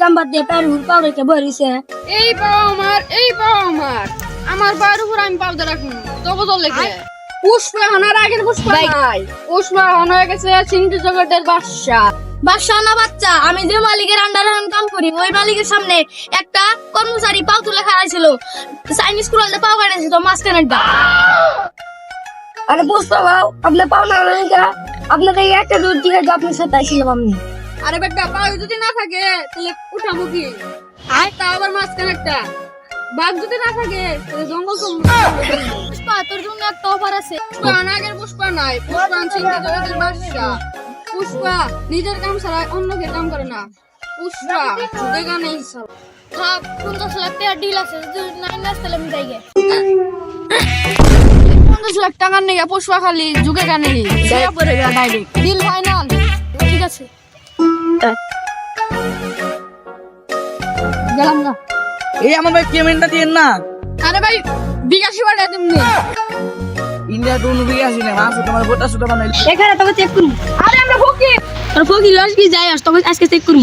কাম্বার দিয়ে প্যার পাও রেখে বরিছে এই পাও আমার এই পাও আমার। আমার পায়ের উপর আমি পাউডার রাখুন তবু তো পুষ্পা হনার আগের পুষ্পা নাই। পুষ্পা হন হয়ে গেছে চিন্টু জগতের বাদশা। বাদশা না বাচ্চা আমি যে মালিকের আন্ডারে কাম করি ওই মালিকের সামনে একটা কর্মচারী পাও তুলে খাওয়াইছিল চাইনিজ কুড়ালতে পাও কাটাইছে তো মাঝখানেরটা আরে বুঝতে পাও আপনি পাও না আপনাকে একটা দুধ দিয়ে আপনার সাথে আসছিলাম আমি। আরে বেটা পাও যদি না থাকে তাহলে উঠাবো কি? আর তা আবার মাঝখানে একটা। বাঘ যদি না থাকে তাহলে জঙ্গল তো পুষ্পা তোর জন্য একটা অফার আছে। পুষ্পা আগের পুষ্পা নাই। পুষ্পা চিন্টু জগতের বাদশা পুষ্পা নিজের কাম ছাড়া অন্যকে কাম করে না। পুষ্পা দেখা নেই সব হ্যাঁ পঞ্চাশ লাখ টাকা ডিল আছে যদি নাই নাচ তাহলে আমি যাই গে। পঞ্চাশ লাখ টাকার নেই পুষ্পা খালি যুগে গানে ডিল ফাইনাল ঠিক আছে। গেলাম না। এই আমার ভাই পেমেন্টটা দিন না। আরে ভাই বিকাশি বাড়া তেমনি ইন্ডিয়া টু নুবি আসি না মাছ তোমার গোটা সুটা বানাইলি। এখানে তোকে চেক করব আরে আমরা ফকির। ফকির আজকে যাই আস তোকে আজকে চেক করব